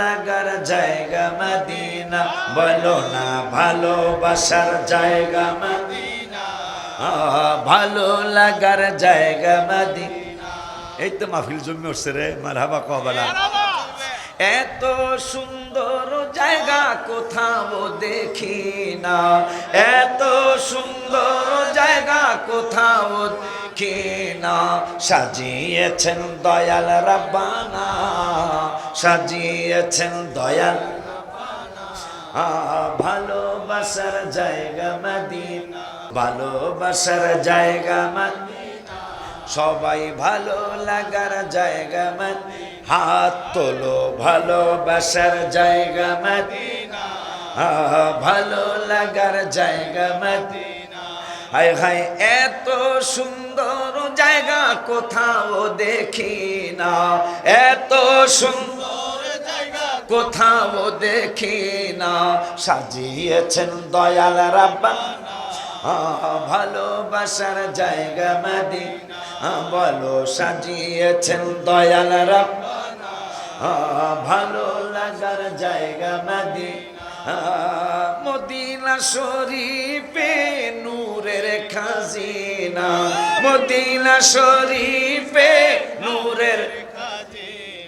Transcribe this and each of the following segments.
লাগার জায়গা মদিনা। বলো না, ভালোবাসার জায়গা মদিনা। ভালো লাগার জায়গা মদিনা। এই তো মাহফিল জমি উঠছে রে, মারহাবা কবলা এত সুন্দর জায়গা কোথাও দেখি না। এত সুন্দর জায়গা কোথাও দেখি না, সাজিয়েছেন দয়াল রাব্বানা, সাজিয়েছেন দয়াল ভালোবাসার জায়গা মদিনা, ভালোবাসার জায়গা মদিনা। সবাই ভালো লাগার জায়গা মদিনা। হাত তোলো ভালোবাসার জায়গা মদিনা। ভালো লাগার জায়গা মদিনা। হায় হায়, এত সুন্দর জায়গা কোথাও দেখি না। এত সুন্দর জায়গা কোথাও দেখি না। সাজিয়েছেন দয়াল রাব্বানা। আহ, ভালোবাসার জায়গা মাদি বলো সাজিয়েছেন দয়াল রাব্বানা। আহ, ভালো লাগার জায়গা আহ, মদিনা শরীফে নূরের খাজিনা। মদিনা শরীফে নূরের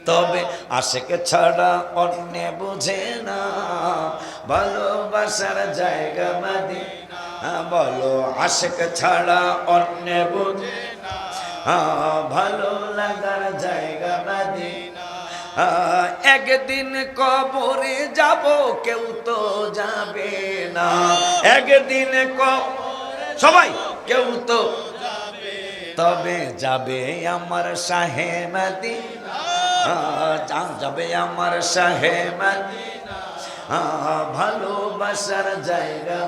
তবে আশেকে ছাড়া অন্য বুঝে না। ভালোবাসার জায়গা মাদিনা। বলো আশেক ছাড়া অন্য বুঝে না। ভালো লাগার জায়গা মাদিনা। একদিন কবরে যাব কেউ তো যাবে না। একদিন কবরে সবাই! কেউ তো তবে যাবে আমার শাহে মদিনা আহ, যা- যাবে আমার শাহে মদিনা আহ, ভালোবাসার জায়গা